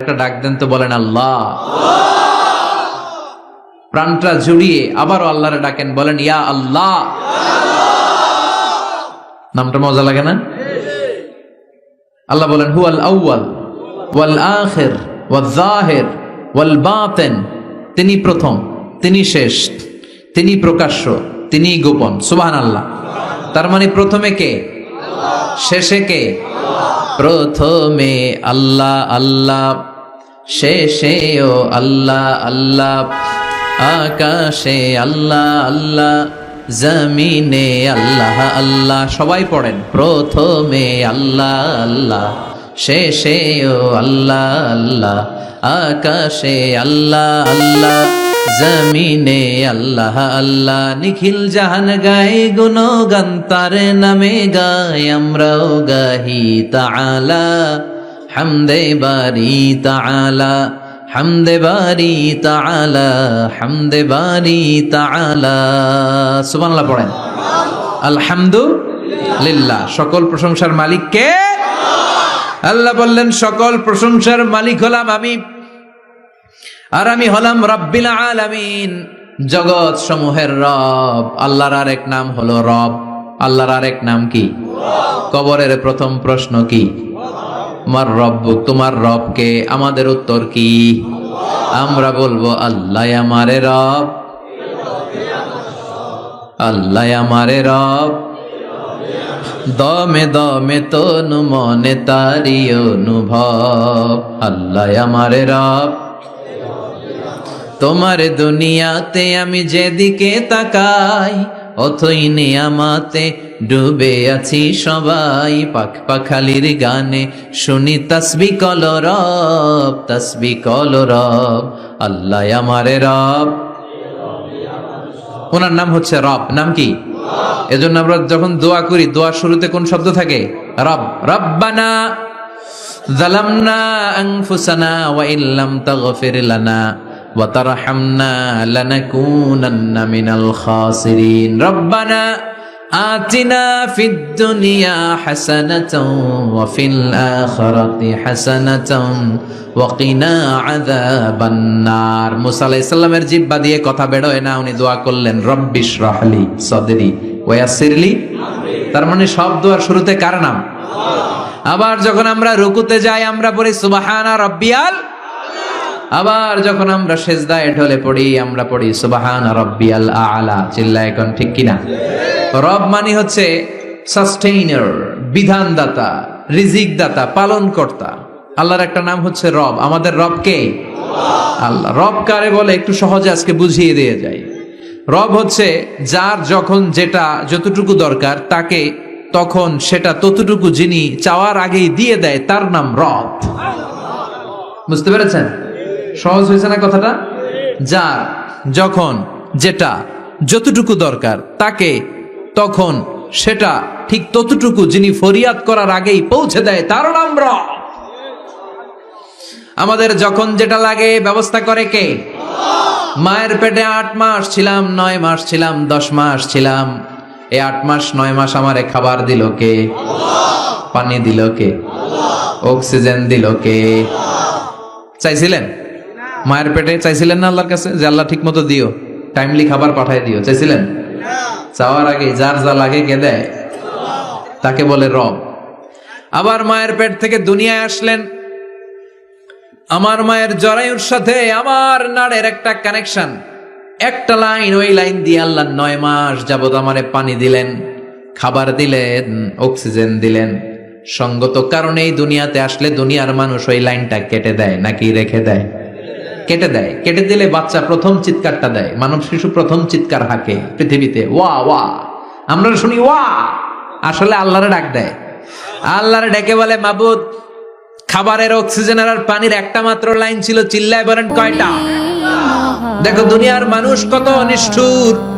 একটা ডাক দেন তো বলেন আল্লাহ। প্রাণটা জুড়িয়ে আবারও আল্লাহরে ডাকেন, বলেন, ইয়া আল্লাহ। নামটা মজা লাগে না? আল্লাহ বলেন হু আল আউয়াল, ওয়াল আখির, ওয়াল জাহির, ওয়াল বাতেন। তিনি প্রথম, তিনি শেষ তিনি প্রকাশ্য, তিনি গোপন। সুবহান আল্লাহ তার মানে প্রথমে কে? শেষে কে? প্রথমে আল্লাহ আল্লাহ। শেষেও আল্লাহ আল্লাহ, আকাশে আল্লাহ আল্লাহ, জমিনে আল্লাহ আল্লাহ, সবাই পড়েন। প্রথমে আল্লাহ আল্লাহ শেষেও আল্লাহ আল্লাহ, আকাশে আল্লাহ আল্লাহ, জমিনে আল্লাহ আল্লাহ, নিখিল জাহান গায়ে গুণগান, তার নামে গায় আমরাও গাহি তাআলা। হামদে বারি তাআলা, হামদে বারি তাআলা, হামদে বারি তাআলা। সুবহানাল্লাহ পড়েন। আলহামদুলিল্লাহ। সকল প্রশংসার মালিক কে? আল্লাহ বললেন, সকল প্রশংসার মালিক হলাম আমি। আর আমি হলাম রব্বিল আলামিন, জগৎ সমূহের রব। আল্লাহর আরেক নাম হলো রব। আল্লাহর আরেক নাম কি? কবরের প্রথম প্রশ্ন কি? তোমার রব, তোমার রবকে আমাদের উত্তর কি? আমরা বলব, আল্লাহ আমারে রব। আল্লাহ আমারে রব। দমে দমে তনু মনে তারি অনুভব। আল্লাহ আমারে রব। তোমার দুনিয়াতে আমি যেদিকে তাকাই অথই নিয়ামাতে ডুবে আছি সবাই পাখ পাখালির গানে। শুনি তসবি কল রব, তসবি কল রব, আল্লাহ আমারে রব। ওনার নাম হচ্ছে রব, নাম কি? এজন্য আমরা যখন দোয়া করি, দোয়ার শুরুতে কোন শব্দ থাকে? রব, রব্বানা জালামনা আনফুসানা ওয়া ইল্লাম তাগফির লানা। ওয়া তারহামনা লানাকুনান্না মিনাল খাসিরিন রব্বানা آتنا في الدنيا حسنة وفي الآخرة حسنة وقنا عذاب النار মুসা আলাইহিস সালামের জিহ্বা দিয়ে কথা বেরোয় না উনি দোয়া করলেন রব্বিশ রাহলি সদরি ওয়াসিরলি তার মানে সব দোয়ার শুরুতে কার নাম আবার যখন আমরা রুকুতে যাই আমরা পড়ি সুবহানা রব্বিয়াল আবার যখন আমরা সেজদায় ঢলে পড়ি, আমরা পড়ি, সুবহানা রব্বিয়াল আলা, চিল্লা এখন ঠিক কিনা? রব মানে হচ্ছে সাস্টেইনার বিধানদাতা রিজিক দাতা পালন কর্তা আল্লাহর একটা নাম হচ্ছে রব। আমাদের রব কে? আল্লাহ। রব কারে বলে? একটু সহজে আজকে বুঝিয়ে দিয়ে যাই। রব হচ্ছে যার যখন যেটা যতটুকু দরকার, তাকে তখন সেটা ততটুকু যিনি চাওয়ার আগেই দিয়ে দেয়, তার নাম রব। বুঝতে পেরেছেন? সহজ হয়েছে না কথাটা? যার, যখন, যেটা, যতটুকু দরকার, তাকে, তখন, সেটা, ঠিক ততটুকু যিনি ফরিয়াদ করার আগেই পৌঁছে দেয়, তার নাম আমাদের যখন যেটা লাগে, ব্যবস্থা করে কে? মায়ের পেটে আট মাস ছিলাম, নয় মাস ছিলাম, দশ মাস ছিলাম। এই আট মাস, নয় মাস আমারে খাবার দিল কে? পানি দিল কে? অক্সিজেন দিল কে? চাইছিলেন? মায়ের পেটে চাইছিলেন না আল্লাহর কাছে? যে আল্লাহ ঠিক মতো দিও। টাইমলি খাবার পাঠায় দিও। চাইছিলেন? চাওয়ার আগে যার যা লাগে কে দেয়? তাকে বলে রব। আবার মায়ের পেট থেকে দুনিয়ায় আসলেন। আমার মায়ের জরায়ুর সাথে আমার নাড়ের একটা কানেকশন একটা লাইন ওই লাইন দিয়ে আল্লাহ নয় মাস যাবত আমারে পানি দিলেন, খাবার দিলেন অক্সিজেন দিলেন। সঙ্গত কারণে এই দুনিয়াতে আসলে দুনিয়ার মানুষ ওই লাইনটা কেটে দেয়, নাকি রেখে দেয়। কেটে দেয়। কেটে দিলে বাচ্চা প্রথম চিৎকারটা দেয়। মানব শিশু প্রথম চিৎকার হাঁকে পৃথিবীতে। ওয়া ওয়া। আমরা শুনি ওয়া। আসলে আল্লাহরে ডাক দেয়। আল্লাহরে ডেকে বলে, মাবুদ, খাবারের অক্সিজেনের আর পানির একটা মাত্র লাইন ছিল, চিল্লায় বলেন কয়টা? দেখো, দুনিয়ার মানুষ কত নিষ্ঠুর